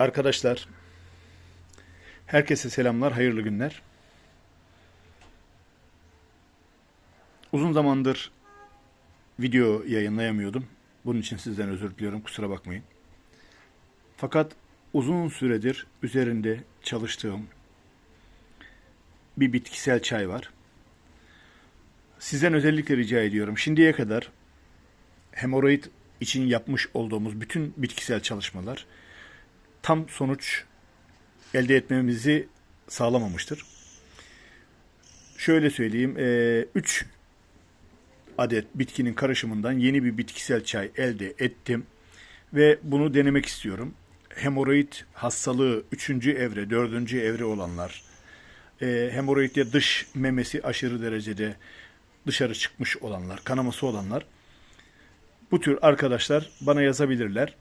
Arkadaşlar, herkese selamlar, hayırlı günler. Uzun zamandır video yayınlayamıyordum. Bunun için sizden özür diliyorum, kusura bakmayın. Fakat uzun süredir üzerinde çalıştığım bir bitkisel çay var. Sizden özellikle rica ediyorum. Şimdiye kadar hemoroid için yapmış olduğumuz bütün bitkisel çalışmalar tam sonuç elde etmemizi sağlamamıştır. Şöyle söyleyeyim, 3 adet bitkinin karışımından yeni bir bitkisel çay elde ettim ve bunu denemek istiyorum. Hemoroid hastalığı 3. evre, 4. evre olanlar, e, hemoroidde dış memesi aşırı derecede dışarı çıkmış olanlar, kanaması olanlar, bu tür arkadaşlar bana yazabilirler.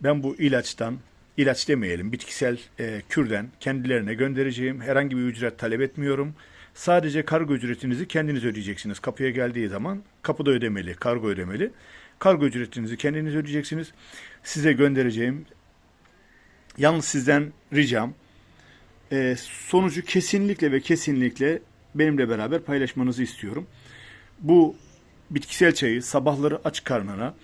Ben bu ilaçtan, ilaç demeyelim, bitkisel e, kürden kendilerine göndereceğim. Herhangi bir ücret talep etmiyorum. Sadece kargo ücretinizi kendiniz ödeyeceksiniz. Kapıya geldiği zaman kapıda ödemeli, kargo ödemeli. Kargo ücretinizi kendiniz ödeyeceksiniz. Size göndereceğim. Yalnız sizden ricam e, sonucu kesinlikle ve kesinlikle benimle beraber paylaşmanızı istiyorum. Bu bitkisel çayı sabahları aç karnına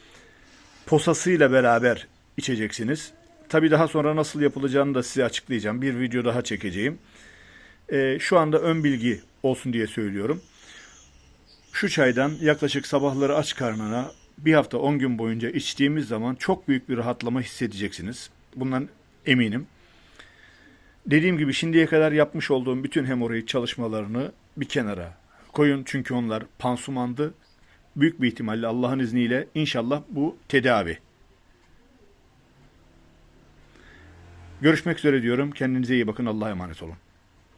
posasıyla beraber içeceksiniz. Tabi daha sonra nasıl yapılacağını da size açıklayacağım. Bir video daha çekeceğim. Ee, şu anda ön bilgi olsun diye söylüyorum. Şu çaydan yaklaşık sabahları aç karnına bir hafta 10 gün boyunca içtiğimiz zaman çok büyük bir rahatlama hissedeceksiniz. Bundan eminim. Dediğim gibi şimdiye kadar yapmış olduğum bütün hemoroid çalışmalarını bir kenara koyun çünkü onlar pansumandı. Büyük bir ihtimalle Allah'ın izniyle inşallah bu tedavi. Görüşmek üzere diyorum. Kendinize iyi bakın. Allah'a emanet olun.